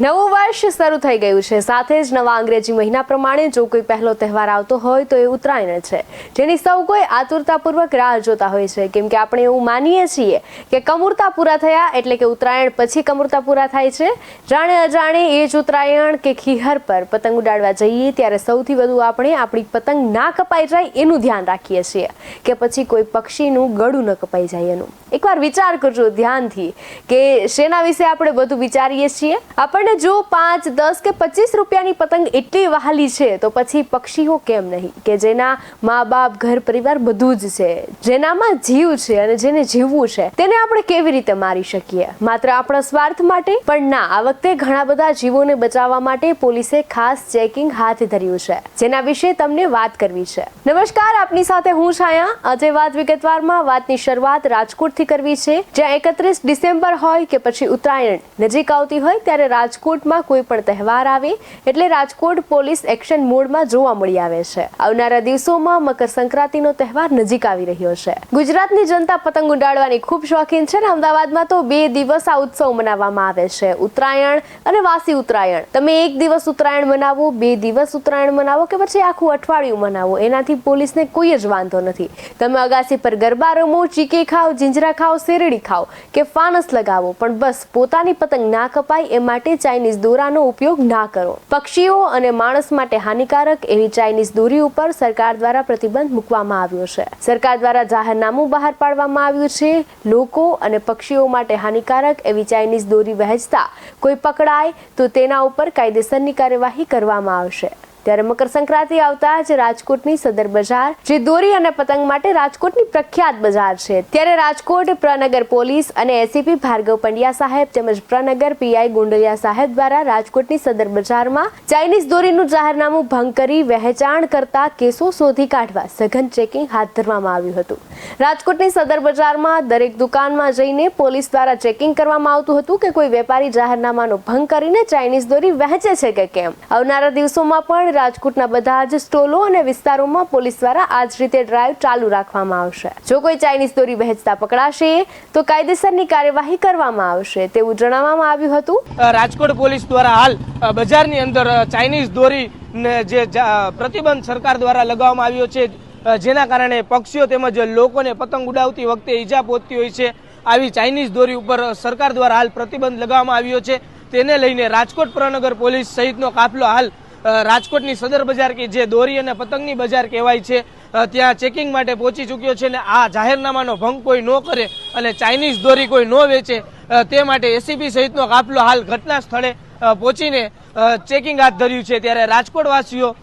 નવું વર્ષ શરૂ થઈ ગયું છે. સાથે જ નવા અંગ્રેજી મહિના પ્રમાણે જો કોઈ પહેલો તહેવાર આવતો હોય તો એ ઉત્તરાયણ છે. જેની સૌ કોઈ આતુરતાપૂર્વક રાહ જોતા હોય છે. કેમ કે આપણે એવું માનીએ છીએ કે કમૂરતા પૂરા થયા એટલે કે ઉત્તરાયણ પછી કમૂરતા પૂરા થાય છે. જાણે અજાણે એ જ ઉત્તરાયણ કે ખીહર પર પતંગ ઉડાડવા જઈએ ત્યારે સૌથી વધુ આપણે આપણી પતંગ ના કપાઈ જાય એનું ધ્યાન રાખીએ છીએ. કે પછી કોઈ પક્ષીનું ગળું ન કપાઈ જાય એનું. એકવાર વિચાર કરજો ધ્યાનથી કે શેના વિશે આપણે બધું વિચારીએ છીએ? આપણને જો પાંચ, દસ કે પચીસ રૂપિયાની પતંગ એટલી વહાલી છે, તો પછી પક્ષીઓ કેમ નહીં? કે જેના મા બાપ ઘર પરિવાર બધું જ છે, જેનામાં જીવ છે અને જેને જીવવું છે, તેને આપણે કેવી રીતે મારી શકીએ? માત્ર આપણા સ્વાર્થ માટે? પણ ના, આ વખતે ઘણા બધા જીવોને બચાવવા માટે પોલીસે ખાસ ચેકિંગ હાથ ધર્યું છે, જેના વિશે તમને વાત કરવી છે. નમસ્કાર, આપની સાથે હું છાયા. આજે વાત વિગતવારમાં વાતની શરૂઆત રાજકોટથી કરવી છે, જ્યાં એકત્રીસ ડિસેમ્બર હોય કે પછી ઉત્તરાયણ નજીક આવતી હોય, ત્યારે રાજકોટમાં કોઈ પણ તહેવાર આવે એટલે રાજકોટ પોલીસ એક્શન મોડમાં જોવા મળી આવે છે. આવનારા દિવસોમાં મકર સંક્રાંતિનો તહેવાર નજીક આવી રહ્યો છે. ગુજરાતની જનતા પતંગ ઉડાડવાની ખૂબ શોખીન છે ને અમદાવાદમાં તો બે દિવસ આ ઉત્સવ મનાવવામાં આવે છે. ઉત્તરાયણ અને વાસી ઉત્તરાયણ. તમે એક દિવસ ઉત્તરાયણ મનાવો, બે દિવસ ઉત્તરાયણ મનાવો કે પછી આખું અઠવાડિયું મનાવો? એનાથી પોલીસને કોઈ જ વાંધો નથી. તમે અગાસી પર ગરબા રમો, ચીકે ખાઓ જીંજરા ખાઓ, શેરડી ખાઓ કે ફાનસ લગાવો. પણ બસ પોતાની પતંગ ના કપાય એ માટે ચાઇનીઝ દોરાનો ઉપયોગ ના કરો. પક્ષીઓ અને માણસ માટે હાનિકારક એવી ચાઇનીઝ દોરી ઉપર સરકાર દ્વારા પ્રતિબંધ મૂકવામાં આવ્યો છે. સરકાર દ્વારા જાહેરનામું બહાર પાડવામાં આવ્યું છે. લોકો અને પક્ષીઓ માટે હાનિકારક એવી ચાઇનીઝ દોરી વહેંચતા કોઈ પકડાય તો તેના ઉપર કાયદેસરની કાર્યવાહી કરવામાં આવશે. ત્યારે મકર સંક્રાંતિ આવતા જ રાજકોટની સદર બજાર, જે દોરી અને પતંગ માટે રાજકોટની પ્રખ્યાત બજાર છે. ત્યારે રાજકોટ પ્રનગર પોલીસ અને એસીપી ભાર્ગવ પંડ્યા સાહેબ તેમજ પ્રનગર પીઆઈ ગુંડલિયા સાહેબ દ્વારા રાજકોટની સદર બજારમાં ચાઇનીઝ દોરીનું જાહેરનામું ભંગ કરી વહેંચાણ કરતા કેસો શોધી કાઢવા સઘન ચેકિંગ હાથ ધરવામાં આવ્યું હતું. રાજકોટની સદર બજારમાં દરેક દુકાનમાં જઈને પોલીસ દ્વારા ચેકિંગ કરવામાં આવતું હતું કે કોઈ વેપારી જાહેરનામાનો ભંગ કરીને ચાઇનીઝ દોરી વહેંચે છે કે કેમ? આવનારા દિવસોમાં પણ રાજકોટના બધા જ સ્ટોલો અને વિસ્તારોમાં પોલીસ દ્વારા આ જ રીતે ડ્રાઈવ ચાલુ રાખવામાં આવશે. જો કોઈ ચાઇનીઝ દોરી વહેંચતા પકડાશે, તો કાયદેસરની કાર્યવાહી કરવામાં આવશે તેવું જણાવવામાં આવ્યું હતું. રાજકોટ પોલીસ દ્વારા હાલ બજારની અંદર ચાઇનીઝ દોરી જે પ્રતિબંધ સરકાર દ્વારા લગાવવામાં આવ્યો છે જેના કારણે પક્ષીઓ તેમજ લોકોને પતંગ ઉડાવતી વખતે ઈજા પહોંચતી હોય છે. આવી ચાઇનીઝ દોરી ઉપર સરકાર દ્વારા હાલ પ્રતિબંધ લગાવવામાં આવ્યો છે. તેને લઈને રાજકોટ પ્રનગર પોલીસ સહિતનો કાફલો હાલ રાજકોટની સદર બજાર કે જે દોરી અને પતંગની બજાર કહેવાય છે ત્યાં ચેકિંગ માટે પહોંચી ચૂક્યો છે અને આ જાહેરનામાનો ભંગ કોઈ ન કરે અને ચાઇનીઝ દોરી કોઈ ન વેચે તે માટે એસીબી સહિતનો કાફલો હાલ ઘટના સ્થળે પહોંચીને ચેકિંગ હાથ ધર્યું છે. ત્યારે રાજકોટવાસીઓ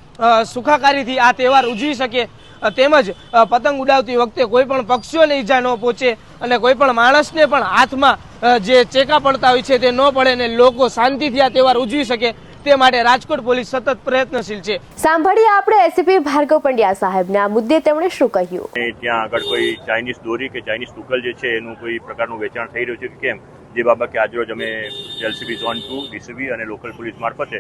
સુખાકારીથી આ તહેવાર ઉજવી શકે તેમજ પતંગ ઉડાવતી વખતે કોઈ પણ પક્ષીઓને ઈજા ન પહોંચે અને કોઈ પણ માણસને પણ હાથમાં જે ચેકા પડતા હોય છે તે ન પડે અને લોકો શાંતિથી આ તહેવાર ઉજવી શકે. તે માટે રાજકોટ પોલીસ સતત પ્રયત્નશીલ છે. સાંભળીએ આપણે એસીપી ભાર્ગવ પંડ્યા સાહેબને આ મુદ્દે તેમણે શું કહ્યું? ત્યાં આગળ કોઈ ચાઇનીઝ દોરી કે ચાઇનીઝ ટુકલ જે છે એનું કોઈ પ્રકારનું વેચાણ થઈ રહ્યું છે કે કેમ? જે બાબતે આજરોજ અમે એલસીબી ઝોન ટુ ડીસીબી અને લોકલ પોલીસ મારફતે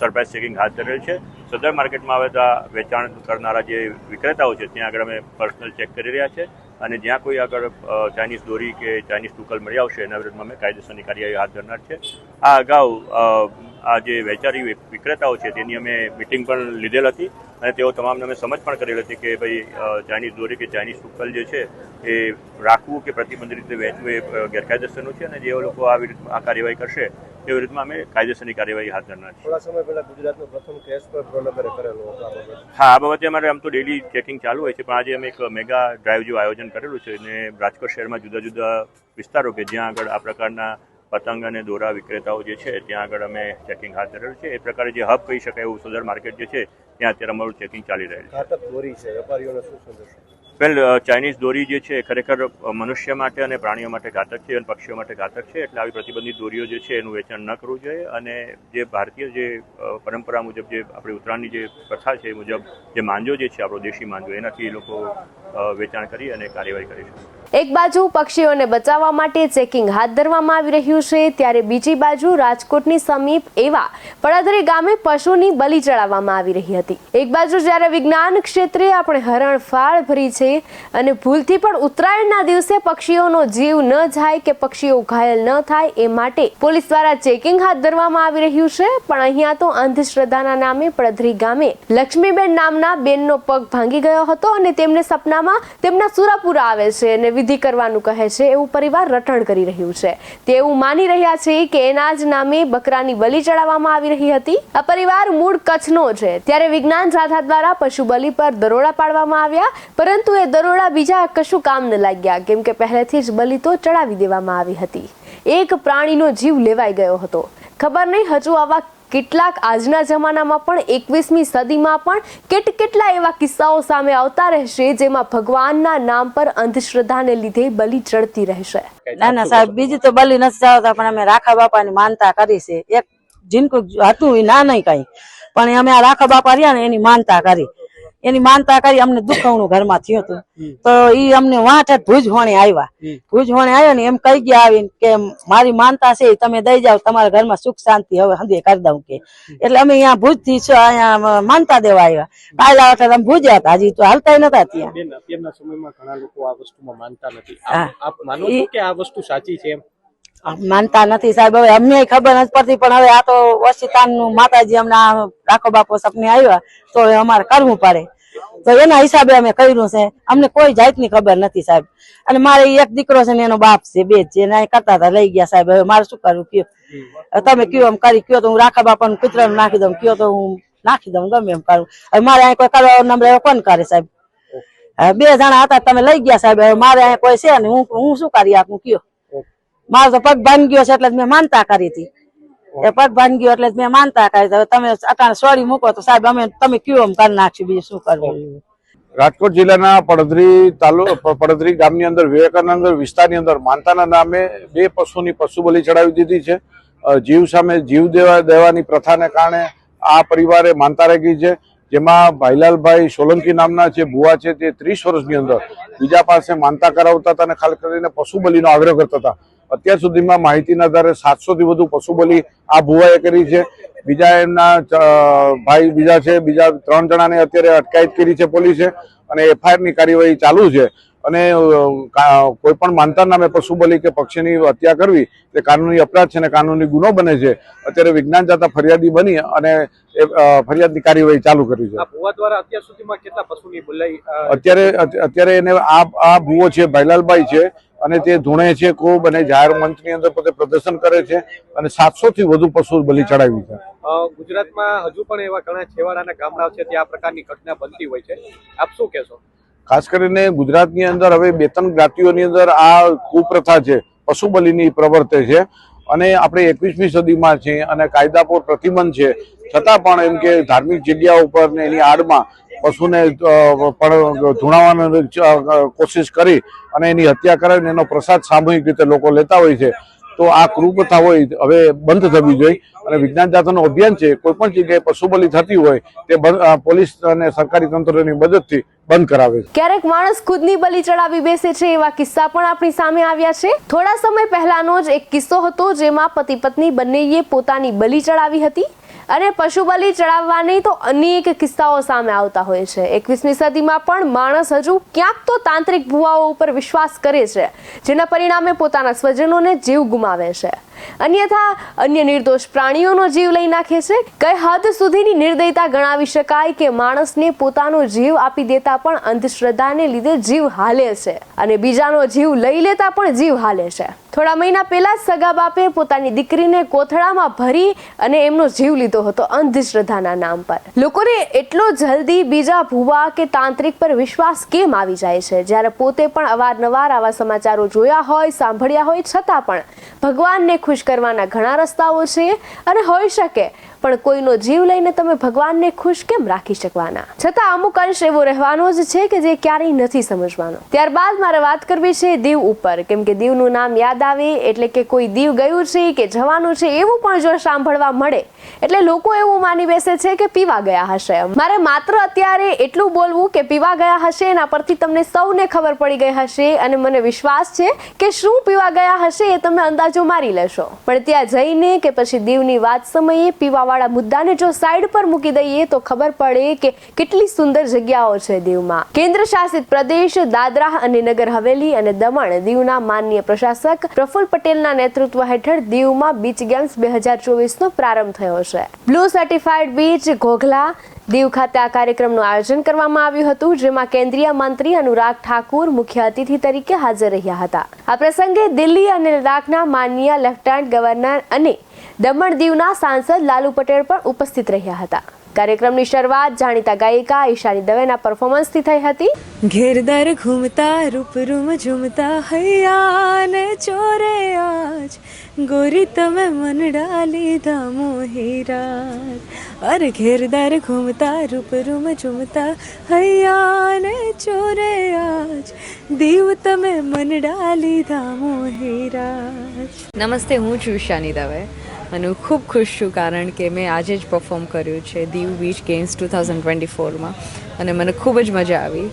સરપ્રાઇઝ ચેકિંગ હાથ ધરેલ છે. સદર માર્કેટમાં આવેલા વેચાણ કરનારા જે વિક્રેતાઓ છે ત્યાં આગળ અમે પર્સનલ ચેક કરી રહ્યા છે. અને જ્યાં કોઈ આગળ ચાઇનીઝ દોરી કે ચાઇનીઝ ટુકલ મળી આવશે એના વિરુદ્ધમાં અમે કાયદેસરની કાર્યવાહી હાથ ધરનાર છે. આ અગાઉ આ જે વેચારી વિક્રેતાઓ છે તેની અમે મિટિંગ પણ લીધેલ હતી અને તેઓ તમામને અમે સમજ પણ કરેલ હતી કે ભાઈ ચાઇનીઝ દોરી કે ચાઇનીઝ સુકલ જે છે એ રાખવું કે પ્રતિબંધિત રીતે વહેંચવું એ ગેરકાયદેસરનું છે અને જે લોકો આવી રીતમાં આ કાર્યવાહી કરશે તે રીતમાં અમે કાયદેસરની કાર્યવાહી હાથ ધરનાર છીએ. થોડા સમય પહેલા ગુજરાતનો પ્રથમ કેસ પણ કરેલો હતો હા આ બાબતે અમારે આમ તો ડેલી ચેકિંગ ચાલુ હોય છે પણ આજે અમે એક મેગા ડ્રાઈવ જેવું આયોજન કરેલું છે અને રાજકોટ શહેરમાં જુદા જુદા વિસ્તારો કે જ્યાં આગળ આ પ્રકારના પતંગ અને દોરા વિક્રેતાઓ જે છે ત્યાં આગળ અમે ચેકિંગ હાથ ધરેલું છે. એ પ્રકારે જે હબ કહી શકાય એવું સદર માર્કેટ જે છે ત્યાં અત્યારે અમારું ચેકિંગ ચાલી રહેલું છે. ઘાતક દોરી છે વેપારીઓને શું સંદેશ? વેલ ચાઇનીઝ દોરી જે છે ખરેખર મનુષ્ય માટે અને પ્રાણીઓ માટે ઘાતક છે અને પક્ષીઓ માટે ઘાતક છે એટલે આવી પ્રતિબંધિત દોરીઓ જે છે એનું વેચાણ ન કરવું જોઈએ. અને જે ભારતીય જે પરંપરા મુજબ જે આપણી ઉત્તરાયણની જે પ્રથા છે એ મુજબ જે માંજો જે છે આપણો દેશી માંજો એનાથી એ લોકો વેચાણ કરી અને કાર્યવાહી કરી શકે એક બાજુ પક્ષીઓને બચાવવા માટે ચેકિંગ હાથ ધરવામાં આવી રહ્યું છે, ત્યારે બીજી બાજુ રાજકોટની સમીપ એવા પડધરી ગામે પશુની બલિ ચડાવવામાં આવી રહી હતી. એક બાજુ જ્યારે વિજ્ઞાન ક્ષેત્રે આપણે હરણફાળ ભરી છે અને ભૂલથી પણ ઉત્તરાયણના દિવસે પક્ષીઓનો જીવ ન જાય કે પક્ષીઓ ઘાયલ ન થાય એ માટે પોલીસ દ્વારા ચેકિંગ હાથ ધરવામાં આવી રહ્યું છે, પણ અહીંયા તો અંધશ્રદ્ધાના નામે પડધરી ગામે લક્ષ્મીબેન નામના બેનનો પગ ભાંગી ગયો હતો અને તેમને સપનામાં તેમના સુરાપુરા આવે છે અને વિધિ કરવાનું કહે છે, એવું પરિવાર રટણ કરી રહ્યું છે. તે એવું માની રહ્યા છે કે એના જ નામે બકરાની બલિ ચડાવવામાં આવી રહી હતી. આ પરિવાર મૂળ કચ્છનો છે. ત્યારે વિજ્ઞાન સાધા દ્વારા પશુ બલિ પર દરોડા પાડવામાં આવ્યા, પરંતુ એ દરોડા બીજા કશું કામ ન લાગ્યા, કેમ કે પહેલેથી જ બલિ તો ચડાવી દેવામાં આવી હતી. એક પ્રાણીનો જીવ લેવાઈ ગયો હતો. ખબર નહીં હજુ આવા કેટલાક આજના જમાનામાં પણ એકવીસમી સદીમાં પણ કેટ કેટલા એવા કિસ્સાઓ સામે આવતા રહેશે જેમાં ભગવાનના નામ પર અંધશ્રદ્ધાને લીધે બલિ ચડતી રહેશે? ના ના, સાહેબ, બીજી તો બલી નથી ચાવતા પણ અમે રાખા બાપાની માનતા કરી છે. એક જીનકું હતું ના નહીં કઈ. પણ અમે આ રાખા બાપા રહ્યા ને એની માનતા કરી. એની માનતા કરી અમને દુખવણું ઘરમાં થયું હતું. તો ઈ અમને વાંઠ ભુજ હોણે આવ્યા. ભુજ હોણે આવ્યા ને એમ કહી ગયા આવીને કે મારી માનતા છે તમે દઈ જાઓ તમારા ઘરમાં સુખ શાંતિ હવે હંદે કરી દઉં કે. એટલે અમે અહીંયા ભુજથી અહીંયા માનતા દેવા આવ્યા. કાલે આવતા અમે ભુજ્યા હતા હજી તો હાલતા નતા ત્યાં. અત્યારના સમયમાં ઘણા લોકો આ વસ્તુમાં માનતા નથી. આપ માનો કે આ વસ્તુ સાચી છે એમ? માનતા નથી સાહેબ. હવે અમને ખબર નથી પડતી પણ હવે આ તો ઓશિતાનનું માતાજી અમને રાખો બાપો સપને આવ્યા તો હવે અમારે કરવું પડે. તો એના હિસાબે અમે કર્યું છે. અમને કોઈ જાતની ખબર નથી સાહેબ. અને મારે એક દીકરો છે ને એનો બાપ છે બે જ છે. એના કરતા હતા લઈ ગયા સાહેબ. હવે મારે શું કરવું? કયો? તમે કયો એમ કરી કયો તો હું રાખા બાપાનું કૂતરાનું નાખી દઉં કયો તો હું નાખી દઉં ગમે એમ કરું. હવે મારે અહીં કોઈ કરવા નંબર કોણ કરે સાહેબ? બે જણા હતા તમે લઈ ગયા સાહેબ. હવે મારે અહીં કોઈ છે ને હું હું શું કરી આપું? કયો? મારો તો પગ ભાંગી ગયો છે એટલે મેં માનતા કરી હતી. એ પગ ભાંગી ગયો એટલે મેં માનતા કરી. હવે તમે અટાણે સોરી મૂકો તો સાહેબ અમે તમે કયો એમ કરી નાખશું બીજું શું કરવું? રાજકોટ જિલ્લાના પડધરી તાલુ પડધરી ગામની અંદર, વિવેકાનંદ વિસ્તારની અંદર માનતાના નામે બે પશુની પશુ બલિ ચડાવી દીધી છે. જીવ સામે જીવ દેવા, દેવાની પ્રથાને કારણે આ પરિવારે માનતા રાખી છે. જેમાં ભાઈલાલભાઈ સોલંકી નામના જે ભુવા છે તે ત્રીસ વર્ષની અંદર બીજા પાસે માનતા કરાવતા હતા અને ખાસ કરીને પશુ બલિનો આગ્રહ કરતા હતા. અત્યાર સુધીમાં માહિતીના આધારે સાતસોથી વધુ પશુ બલી આ ભુવાએ કરી છે. બીજા એમના ભાઈ બીજા છે બીજા ત્રણ જણાને અત્યારે અટકાયત કરી છે પોલીસે અને એફઆઈઆરની કાર્યવાહી ચાલુ છે. અને કોઈ પણ માનતા નામે પશુ બલી કે પક્ષીની હત્યા કરવી તે કાનૂની અપરાધ છે અને કાનૂની ગુનો બને છે. અત્યારે વિજ્ઞાન જાતા ફરિયાદી બની અને એ ફરિયાદની કાર્યવાહી ચાલુ કરી છે. આ ભુવા દ્વારા અત્યાર સુધીમાં કેટલા પશુની બોલાઈ અ, અત્યારે અત્યારે એને આ આ ભૂવો છે ભાઈલાલભાઈ છે અને તે ધૂણે છે ખૂબ અને જાહેર મંચની અંદર પોતે પ્રદર્શન કરે છે અને સાતસો થી વધુ પશુ બલિ ચડાવી છે. ગુજરાતમાં હજુ પણ એવા ઘણા છેવાડાના ગામડાઓ છે ત્યાં આ પ્રકારની ઘટના બનતી હોય છે. આપ શું કહેશો? ખાસ કરીને ગુજરાતની અંદર હવે બે ત્રણ જ્ઞાતિઓની અંદર આ કુપ્રથા છે પશુ બલિની પ્રવર્તે છે અને આપણે એકવીસમી સદીમાં છે અને કાયદા પર પ્રતિબંધ છે. છતાં પણ એમ કે ધાર્મિક જગ્યાઓ ઉપર ને એની આડમાં પશુને પણ ધૂણાવવાની કોશિશ કરી અને એની હત્યા કરાવીને એનો પ્રસાદ સામૂહિક રીતે લોકો લેતા હોય છે. તો આ કૃપતા હોય, હવે બંધ થવી જોઈએ. અને વિજ્ઞાન જાતનું અભિયાન છે, કોઈ પણ જગ્યાએ પશુ બલિ થતી હોય, તે પોલીસ અને સરકારી તંત્રની મદદથી બંધ કરાવે ક્યારેક માણસ ખુદની બલિ ચડાવી બેસે છે, એવા કિસ્સા પણ આપણી સામે આવ્યા છે. થોડા સમય પહેલાનો જ એક કિસ્સો હતો, જેમાં પતિ પત્ની બંનેએ પોતાની બલિ ચડાવી હતી. અને પશુ ચડાવવાની તો અનેક કિસ્સાઓ સામે આવતા હોય છે. એકવીસમી સદીમાં પણ માણસ હજુ ક્યાંક તો તાંત્રિક ભુવાઓ ઉપર વિશ્વાસ કરે છે, જેના પરિણામે પોતાના સ્વજનોને જીવ ગુમાવે છે. અન્યથા અન્ય નિર્દોષ પ્રાણીઓનો જીવ લઈ નાખે છે. કઈ હદ સુધીની નિર્દયતા ગણાવી શકાય કે માણસને પોતાનો જીવ આપી દેતા પણ અંધશ્રદ્ધાને લીધે જીવ હાલે છે અને બીજાનો જીવ લઈ લેતા પણ જીવ હાલે છે. થોડા મહિના પહેલા સગા બાપે પોતાની દીકરીને કોથળામાં ભરી અને એમનો જીવ લીધો હતો અંધશ્રદ્ધાના નામ પર. લોકોને એટલો જલ્દી બીજા ભુવા કે તાંત્રિક પર વિશ્વાસ કેમ આવી જાય છે? જ્યારે પોતે પણ અવારનવાર આવા સમાચારો જોયા હોય, સાંભળ્યા હોય, છતાં પણ ભગવાનને ખુશ કરવાના ઘણા રસ્તાઓ છે અને હોઈ શકે પણ કોઈનો જીવ લઈને તમે ભગવાનને ખુશ કેમ રાખી શકવાના? છતાં અમુક અંશ એવો રહેવાનો જ છે કે જે ક્યારેય નથી સમજવાનો. ત્યારબાદ મારે વાત કરવી છે દીવ ઉપર. કેમ કે દીવનું નામ યાદ આવે, એટલે કે કોઈ દીવ ગયું છે કે જવાનું છે એવું પણ જો સાંભળવા મળે. એટલે લોકો એવું માની બેસે છે કે પીવા ગયા હશે. મારે માત્ર અત્યારે એટલું બોલવું કે પીવા ગયા હશે, એના પરથી તમને સૌને ખબર પડી ગઈ હશે અને મને વિશ્વાસ છે કે શું પીવા ગયા હશે એ તમે અંદાજો મારી લેશો. પણ ત્યાં જઈને કે પછી દીવની વાત સમયે પીવાવાળા મુદ્દાને જો સાઈડ પર મૂકી દઈએ તો ખબર પડે કે કેટલી સુંદર જગ્યાઓ છે દીવમાં. કેન્દ્ર શાસિત પ્રદેશ, દાદરા અને નગર હવેલી અને દમણ દીવના માનનીય પ્રશાસક પ્રફુલ્લ પટેલના નેતૃત્વ હેઠળ દીવમાં બીચ ગેમ્સ બે હજાર ચોવીસનો પ્રારંભ થયો છે. Blue certified beach Ghoghla Diu ખાતે આ કાર્યક્રમનું આયોજન કરવામાં આવ્યું હતું, જેમાં કેન્દ્રીય મંત્રી અનુરાગ ઠાકુર મુખ્ય અતિથિ તરીકે હાજર રહ્યા હતા. આ પ્રસંગે દિલ્હી અને લદ્દાખના માનનીય લેફ્ટનન્ટ ગવર્નર અને દમણ દીવના સાંસદ લાલુ પટેલ પણ ઉપસ્થિત રહ્યા હતા. કાર્યક્રમની શરૂઆત જાણીતા ગાયિકા ઈશાની દવેના પરફોર્મન્સથી થઈ હતી. ઘેરદાર ઘૂમતા રૂપ રૂમ ઝૂમતા હૈયા ને ચોરે આજ. ગોરી તમે મન ડાલીધા મોહીરાજ અરે ઘેરદાર ઘૂમતા રૂપ રૂમ ઝૂમતા હૈયા ને ચોરે આજ. દીવ તમે મન ડાલીધા મોહીરાજ નમસ્તે હું છું ઈશાની દવે. અને હું ખૂબ ખુશ છું કારણ કે મેં આજે જ પરફોર્મ કર્યું છે Diu beach games two thousand twenty ફોરમાં અને મને ખૂબ જ મજા આવી.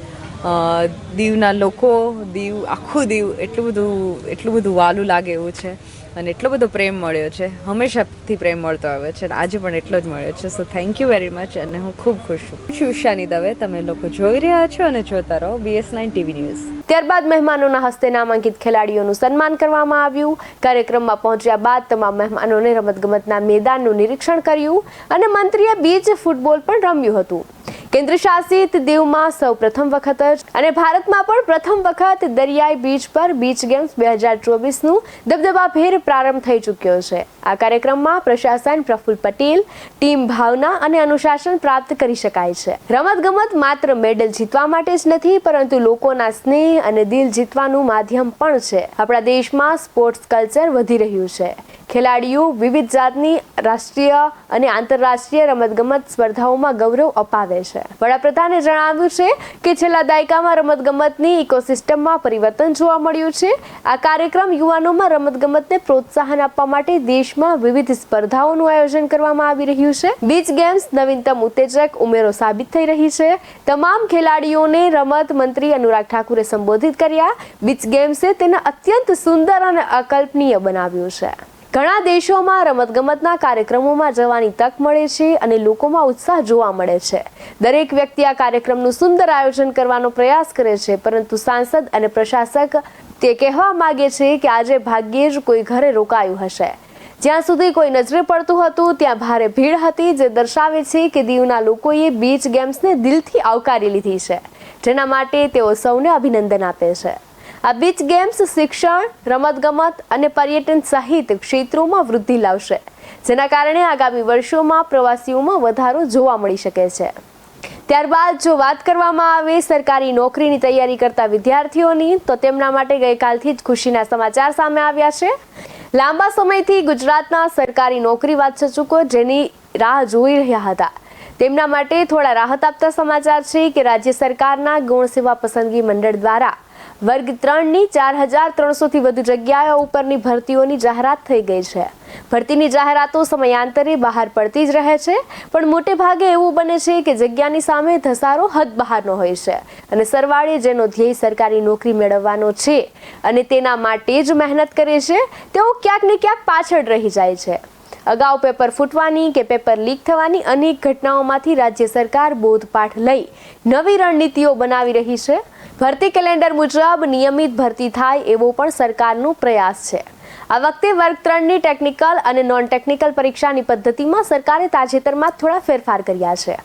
દીવના લોકો, દીવ, આખું દીવ, એટલું બધું એટલું બધું વાલું લાગે એવું છે. અને એટલો બધો પ્રેમ મળ્યો છે. હંમેશાથી પ્રેમ મળતો આવ્યો છે અને આજે પણ એટલો જ મળ્યો છે. So thank you very much અને હું ખૂબ ખુશ છું. શિવશાની દવે. તમે લોકો જોઈ રહ્યા છો અને જોતા રહો બીએસ નાઇન ટીવી ન્યૂઝ ત્યારબાદ મહેમાનોના હસ્તે નામાંકિત ખેલાડીઓનું સન્માન કરવામાં આવ્યું. કાર્યક્રમમાં પહોંચ્યા બાદ તમામ મહેમાનોને રમતગમતના મેદાનનું નિરીક્ષણ કર્યું અને મંત્રીએ બીચ ફૂટબોલ પણ રમ્યું હતું. કેન્દ્ર શાસિત દીવમાં સૌ પ્રથમ વખત જ અને ભારતમાં પણ પ્રથમ વખત દરિયાઈ બીચ પર બીચ ગેમ્સ બે હજાર ચોવીસનું દબદબાભેર પ્રારંભ થઈ ચૂક્યો છે. આ કાર્યક્રમમાં પ્રશાસન પ્રફુલ્લ પટેલ, ટીમ ભાવના અને અનુશાસન પ્રાપ્ત કરી શકાય છે. રમતગમત માત્ર મેડલ જીતવા માટે જ નથી, પરંતુ લોકોના સ્નેહ અને દિલ જીતવાનું માધ્યમ પણ છે. આપણા દેશમાં સ્પોર્ટ્સ કલ્ચર વધી રહ્યું છે. ખેલાડીઓ વિવિધ જાતની રાષ્ટ્રીય અને આંતરરાષ્ટ્રીય રમતગમત સ્પર્ધાઓમાં ગૌરવ અપાવે છે. વડાપ્રધાને જણાવ્યું છે કે છેલ્લા દાયકામાં રમતગમતની ઇકોસિસ્ટમમાં પરિવર્તન જોવા મળ્યું છે. આ કાર્યક્રમ યુવાનોમાં રમતગમતને પ્રોત્સાહન આપવા માટે દેશમાં વિવિધ સ્પર્ધાઓનું આયોજન કરવામાં આવી રહ્યું છે. બીચ ગેમ્સ નવીનતમ ઉત્તેજક ઉમેરો સાબિત થઈ રહી છે. તમામ ખેલાડીઓને રમત મંત્રી અનુરાગ ઠાકુરે સંબોધિત કર્યા. બીચ ગેમ્સે તેને અત્યંત સુંદર અને અકલ્પનીય બનાવ્યું છે. ઘણા દેશોમાં રમતગમતના કાર્યક્રમોમાં જવાની તક મળે છે અને લોકોમાં ઉત્સાહ જોવા મળે છે. દરેક વ્યક્તિ આ કાર્યક્રમનું સુંદર આયોજન કરવાનો પ્રયાસ કરે છે, પરંતુ સાંસદ અને પ્રશાસક તે કહેવા માગે છે કે આજે ભાગ્યે જ કોઈ ઘરે રોકાયું હશે. જ્યાં સુધી કોઈ નજરે પડતું હતું, ત્યાં ભારે ભીડ હતી જે દર્શાવે છે કે દીવના લોકોએ બીચ ગેમ્સને દિલથી આવકારી લીધી છે, જેના માટે તેઓ સૌને અભિનંદન આપે છે. આ બીચ ગેમ્સ શિક્ષણ, રમતગમત અને પર્યટન સહિત ક્ષેત્રોમાં વૃદ્ધિ લાવશે, જેના કારણે આગામી વર્ષોમાં પ્રવાસીઓમાં વધારો જોવા મળી શકે છે. ત્યારબાદ જો વાત કરવામાં આવે સરકારી નોકરીની તૈયારી કરતા વિદ્યાર્થીઓની, તો તેમના માટે ગઈકાલથી જ ખુશીના સમાચાર સામે આવ્યા છે. લાંબા સમયથી ગુજરાતના સરકારી નોકરી વાચકો જેની રાહ જોઈ રહ્યા હતા. તેમના માટે થોડા રાહત આપતા સમાચાર છે કે રાજ્ય સરકારના ગુણ સેવા પસંદગી મંડળ દ્વારા વર્ગ ત્રણની ચાર હજાર ત્રણસોથી વધુ જગ્યાઓ ઉપરની ભરતીઓની જાહેરાત થઈ ગઈ છે. ભરતીની જાહેરાતો સમયાંતરે બહાર પડતી જ રહે છે, પણ મોટે ભાગે એવું બને છે કે જગ્યાની સામે ધસારો હદ બહારનો હોય છે અને સરવાળે જેનો ધ્યેય સરકારી નોકરી મેળવવાનો છે અને તેના માટે જ મહેનત કરે છે, તેઓ ક્યાંક ને ક્યાંક પાછળ રહી જાય છે. અગાઉ પેપર ફૂટવાની કે પેપર લીક થવાની અનેક ઘટનાઓમાંથી રાજ્ય સરકાર બોધપાઠ લઈ નવી રણનીતિઓ બનાવી રહી છે ભરતી કેલેન્ડર મુજબ નિયમિત ભરતી થાય એવો પણ સરકારનો પ્રયાસ છે. આ વખતે વર્ગ ત્રણની ટેકનિકલ અને નોન ટેકનિકલ પરીક્ષાની પદ્ધતિમાં સરકારે તાજેતરમાં થોડા ફેરફાર કર્યા છે.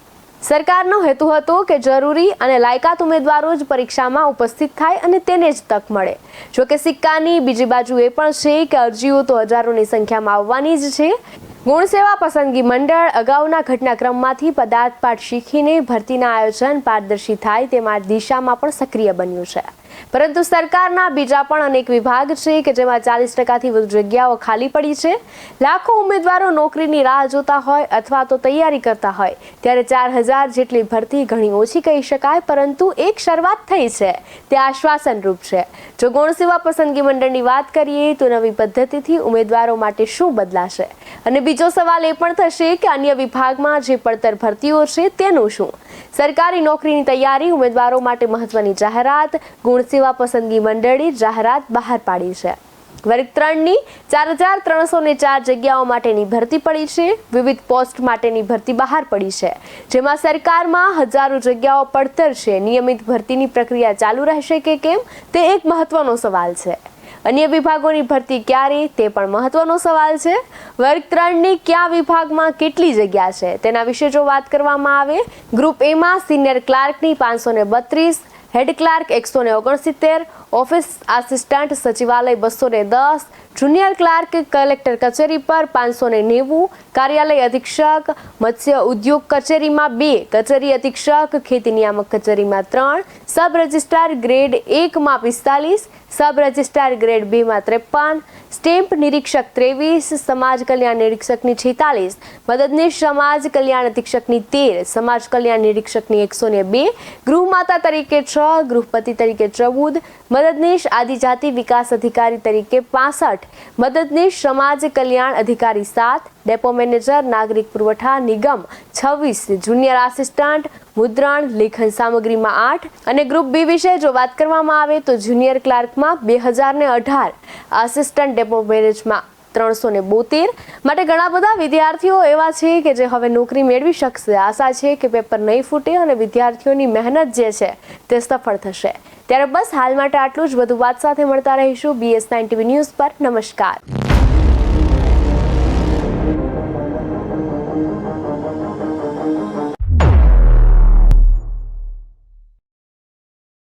સરકારનો હેતુ હતો કે જરૂરી અને લાયકાત ઉમેદવારો જ પરીક્ષામાં ઉપસ્થિત થાય અને તેને જ તક મળે. જો કે સિક્કાની બીજી બાજુ એ પણ છે કે અરજીઓ તો હજારોની સંખ્યામાં આવવાની જ છે. ગુણ સેવા પસંદગી મંડળ અગાઉના ઘટનાક્રમમાંથી પદાર્થ પાઠ શીખીને ભરતીના આયોજન પારદર્શી થાય તે દિશામાં પણ સક્રિય બન્યું છે. પરંતુ સરકારના બીજા પણ અનેક વિભાગ છે કે જેમાં ચાલીસ ટકાથી વધુ જગ્યાઓ ખાલી પડી છે. લાખો ઉમેદવારો નોકરીની રાહ જોતા હોય અથવા તો તૈયારી કરતા હોય. ત્યારે ચાર હજાર જેટલી ભરતી ઘણી ઓછી કહી શકાય, પરંતુ એક શરૂઆત થઈ છે. તે આશ્વાસનરૂપ છે. જો ગૌણ સેવા પસંદગી મંડળની વાત કરીએ, તો નવી પદ્ધતિથી ઉમેદવારો માટે શું બદલાશે? અને બીજો સવાલ એ પણ થશે કે અન્ય વિભાગમાં જે પડતર ભરતીઓ છે તેનું શું? સરકારી નોકરીની તૈયારી ઉમેદવારો માટે મહત્વની જાહેરાત, ગુણ સેવા પસંદગી મંડળી જાહેરાત બહાર પાડી છે. વર્ગ ત્રણની ચાર હજાર ત્રણસો ને ચાર જગ્યાઓ માટેની ભરતી પડી છે. વિવિધ પોસ્ટ માટેની ભરતી બહાર પડી છે. જેમાં સરકારમાં હજારો જગ્યાઓ પડતર છે. નિયમિત ભરતીની પ્રક્રિયા ચાલુ રહેશે કે કેમ? તે એક મહત્વનો સવાલ છે. અન્ય વિભાગોની ભરતી ક્યારે તે પણ મહત્વનો સવાલ છે. વર્ગ ત્રણની કયા વિભાગમાં કેટલી જગ્યા છે તેના વિશે જો વાત કરવામાં આવે, ગ્રુપ એમાં સિનિયર ક્લાર્કની પાંચસો ને બત્રીસ, હેડ ક્લાર્ક એકસો ને ઓગણસિત્તેર, ઓફિસ આસિસ્ટન્ટ સચિવાલય બસો ને દસ જુનિયર ક્લાર્ક, કલેક્ટર કચેરી પર પાંચસો ને નેવું, કાર્યાલય અધિક્ષક, મત્સ્ય ઉદ્યોગ કચેરીમાં બે, કચેરી અધિક્ષક, ખેતી નિયામક કચેરીમાં ત્રણ, સબ રજિસ્ટ્રાર ગ્રેડ એકમાં પિસ્તાલીસ, સબ રજિસ્ટ્રાર ગ્રેડ બેમાં ત્રેપન સ્ટેમ્પ નિરીક્ષક ત્રેવીસ, સમાજ કલ્યાણ નિરીક્ષકની છેતાલીસ, મદદનીશ સમાજ કલ્યાણ અધિક્ષકની તેર, સમાજ કલ્યાણ નિરીક્ષકની એકસો ને બે ગૃહમાતા તરીકે છ, ગૃહપતિ તરીકે ચૌદ, મદદનીશ આદિજાતિ વિકાસ અધિકારી તરીકે પાસઠ મદદનીશ સમાજ કલ્યાણ અધિકારી સાત, ડેપો મેનેજર, નાગરિક પુરવઠા નિગમ છવ્વીસ, જુનિયર આસિસ્ટન્ટ, મુદ્રણ, લેખન સામગ્રીમાં આઠ અને ગ્રુપ બી વિશે જો વાત કરવામાં આવે તો જુનિયર ક્લાર્કમાં બે હજાર ને અઢાર, આસિસ્ટન્ટ ડેપો મેનેજમાં ત્રણસો ને બોતેર. માટે ઘણા બધા વિદ્યાર્થીઓ એવા છે કે જે હવે નોકરી મેળવી શકશે. આશા છે કે પેપર નહીં ફૂટે અને વિદ્યાર્થીઓની મહેનત જે છે તે સફળ થશે. ત્યારે બસ હાલ માટે આટલું જ. વધુ વાત સાથે મળતા રહીશું. બીએસ નાઇન ટીવી ન્યૂઝ પર. નમસ્કાર.